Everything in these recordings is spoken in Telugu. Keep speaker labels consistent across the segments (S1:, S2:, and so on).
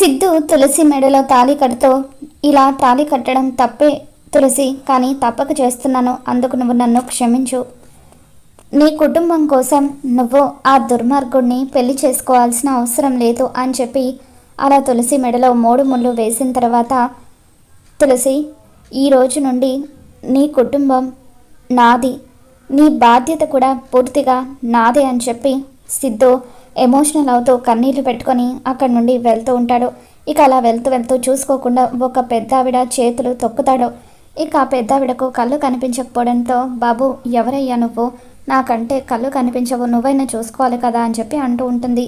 S1: సిద్ధు తులసి మెడలో తాళి కడుతూ ఇలా తాళి కట్టడం తప్పే తులసి కానీ తప్పక చేస్తున్నాను అందుకు నువ్వు నన్ను క్షమించు. నీ కుటుంబం కోసం నువ్వు ఆ దుర్మార్గుడిని పెళ్ళి చేసుకోవాల్సిన అవసరం లేదు అని చెప్పి అలా తులసి మెడలో మూడు ముళ్ళు వేసిన తర్వాత తులసి ఈ రోజు నుండి నీ కుటుంబం నాది. నీ బాధ్యత కూడా పూర్తిగా నాదే అని చెప్పి సిద్ధు ఎమోషనల్ అవుతూ కన్నీళ్ళు పెట్టుకొని అక్కడి నుండి వెళ్తూ ఉంటాడు. ఇక అలా వెళ్తూ వెళ్తూ చూసుకోకుండా ఒక పెద్దావిడ చేతులు తొక్కుతాడు. ఇక ఆ పెద్దావిడకు కళ్ళు కనిపించకపోవడంతో బాబు ఎవరయ్యా నువ్వు? నాకంటే కళ్ళు కనిపించవు. నువ్వైనా చూసుకోవాలి కదా అని చెప్పి అంటూ ఉంటుంది.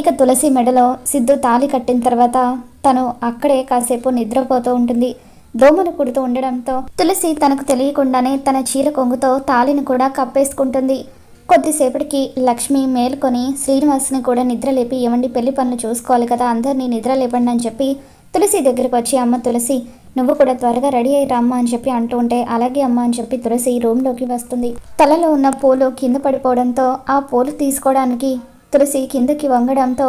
S1: ఇక తులసి మెడలో సిద్ధు తాళి కట్టిన తర్వాత తను అక్కడే కాసేపు నిద్రపోతూ ఉంటుంది. దోమలు కుడుతూ ఉండడంతో తులసి తనకు తెలియకుండానే తన చీర కొంగుతో తాళిని కూడా కప్పేసుకుంటుంది. కొద్దిసేపటికి లక్ష్మి మేలుకొని శ్రీనివాస్ని కూడా నిద్రలేపి ఏమండి పెళ్ళి పనులు చూసుకోవాలి కదా అందరినీ నిద్ర లేపండి అని చెప్పి తులసి దగ్గరికి వచ్చి అమ్మ తులసి నువ్వు కూడా త్వరగా రెడీ అయ్యి రమ్మ అని చెప్పి అంటూ ఉంటే అలాగే అమ్మ అని చెప్పి తులసి రూమ్లోకి వస్తుంది. తలలో ఉన్న పూలు కింద పడిపోవడంతో ఆ పూలు తీసుకోవడానికి తులసి కిందకి వంగడంతో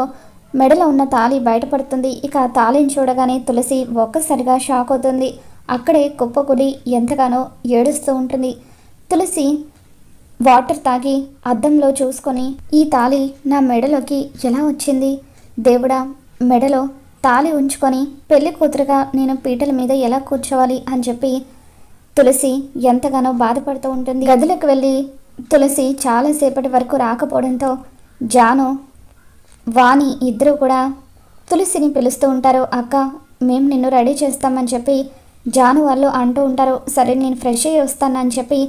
S1: మెడలో ఉన్న తాళి బయటపడుతుంది. ఇక ఆ తాళిని చూడగానే తులసి ఒక్కసారిగా షాక్ అవుతుంది. అక్కడే కుప్పకులి ఎంతగానో ఏడుస్తూ ఉంటుంది. తులసి వాటర్ తాగి అద్దంలో చూసుకొని ఈ తాళి నా మెడలోకి ఎలా వచ్చింది? దేవుడా మెడలో తాళి ఉంచుకొని పెళ్ళి కూతురుగా నేను పీటల మీద ఎలా కూర్చోవాలి? అని చెప్పి తులసి ఎంతగానో బాధపడుతూ ఉంటుంది. గదిలోకి వెళ్ళి తులసి చాలాసేపటి వరకు రాకపోవడంతో జాను వాణి ఇద్దరు కూడా తులసిని పిలుస్తూ ఉంటారు. అక్క మేము నిన్ను రెడీ చేస్తామని చెప్పి జాను వాళ్ళు అంటూ ఉంటారు. సరే నేను ఫ్రెష్ అయ్యి వస్తానని చెప్పి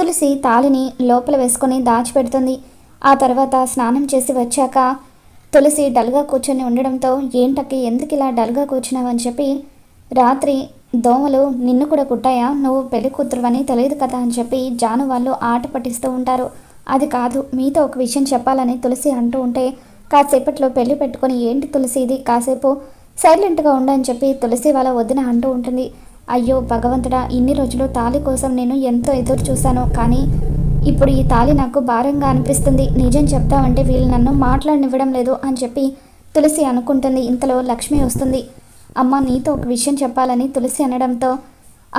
S1: తులసి తాళిని లోపల వేసుకొని దాచిపెడుతుంది. ఆ తర్వాత స్నానం చేసి వచ్చాక తులసి డల్గా కూర్చొని ఉండడంతో ఏంటకి ఎందుకు ఇలా డల్గా కూర్చున్నావని చెప్పి రాత్రి దోమలు నిన్ను కూడా కుట్టాయా? నువ్వు పెళ్ళి కూతురువని తెలియదు కదా? అని చెప్పి జాను వాళ్ళు ఆట పట్టిస్తూ ఉంటారు. అది కాదు మీతో ఒక విషయం చెప్పాలని తులసి అంటూ ఉంటే కాసేపట్లో పెళ్ళి పెట్టుకొని ఏంటి తులసి ఇది? కాసేపు సైలెంట్గా ఉండని చెప్పి తులసి వాళ్ళ వదిన అంటూ ఉంటుంది. అయ్యో భగవంతుడా ఇన్ని రోజులు తాళి కోసం నేను ఎంతో ఎదురు చూశాను కానీ ఇప్పుడు ఈ తాళి నాకు భారంగా అనిపిస్తుంది. నిజం చెప్తామంటే వీళ్ళు నన్ను మాట్లాడనివ్వడం లేదు అని చెప్పి తులసి అనుకుంటుంది. ఇంతలో లక్ష్మి వస్తుంది. అమ్మ నీతో ఒక విషయం చెప్పాలని తులసి అనడంతో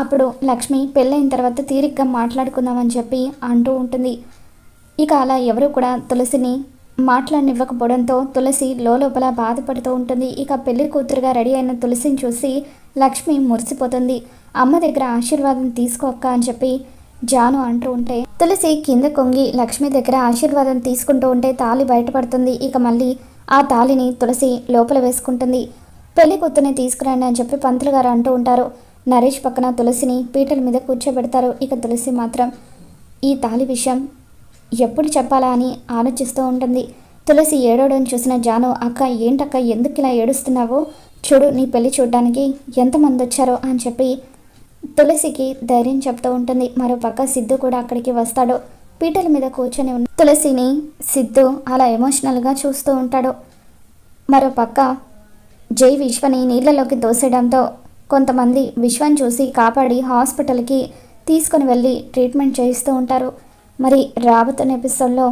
S1: అప్పుడు లక్ష్మి పెళ్ళైన తర్వాత తీరిగ్గా మాట్లాడుకుందామని చెప్పి అంటూ ఉంటుంది. ఇక అలా ఎవరు కూడా తులసిని మాట్లాడనివ్వకపోవడంతో తులసి లోపల బాధపడుతూ ఉంటుంది. ఇక పెళ్ళి కూతురుగా రెడీ అయిన తులసిని చూసి లక్ష్మి మురిసిపోతుంది. అమ్మ దగ్గర ఆశీర్వాదం తీసుకోక్క అని చెప్పి జాను అంటూ ఉంటే తులసి కింద కొంగి లక్ష్మి దగ్గర ఆశీర్వాదం తీసుకుంటూ ఉంటే తాళి బయటపడుతుంది. ఇక మళ్ళీ ఆ తాళిని తులసి లోపల వేసుకుంటుంది. పెళ్ళి కూతుర్ని తీసుకురండి అని చెప్పి పంతులు గారు అంటూ ఉంటారు. నరేష్ పక్కన తులసిని పీటల మీద కూర్చోబెడతారు. ఇక తులసి మాత్రం ఈ తాళి విషయం ఎప్పుడు చెప్పాలా అని ఆలోచిస్తూ ఉంటుంది. తులసి ఏడవడం చూసిన జాను అక్క ఏంటక్క ఎందుకు ఇలా ఏడుస్తున్నావు? చూడు నీ పెళ్ళి చూడడానికి ఎంతమంది వచ్చారో అని చెప్పి తులసికి ధైర్యం చెప్తూ ఉంటుంది. మరో పక్క సిద్ధు కూడా అక్కడికి వస్తాడు. పీటల మీద కూర్చొని ఉన్న తులసిని సిద్ధు అలా ఎమోషనల్గా చూస్తూ ఉంటాడు. మరో పక్క జై విశ్వని నీళ్ళలోకి దోసేయడంతో కొంతమంది విశ్వం చూసి కాపాడి హాస్పిటల్కి తీసుకొని వెళ్ళి ట్రీట్మెంట్ చేయిస్తూ ఉంటారు. మరి రాబోతున్న ఎపిసోడ్లో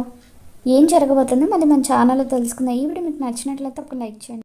S1: ఏం జరగబోతుందో మరి మన ఛానల్లో తెలుసుకుందాం. ఈ వీడియో మీకు నచ్చినట్లయితే ఒక లైక్ చేయండి.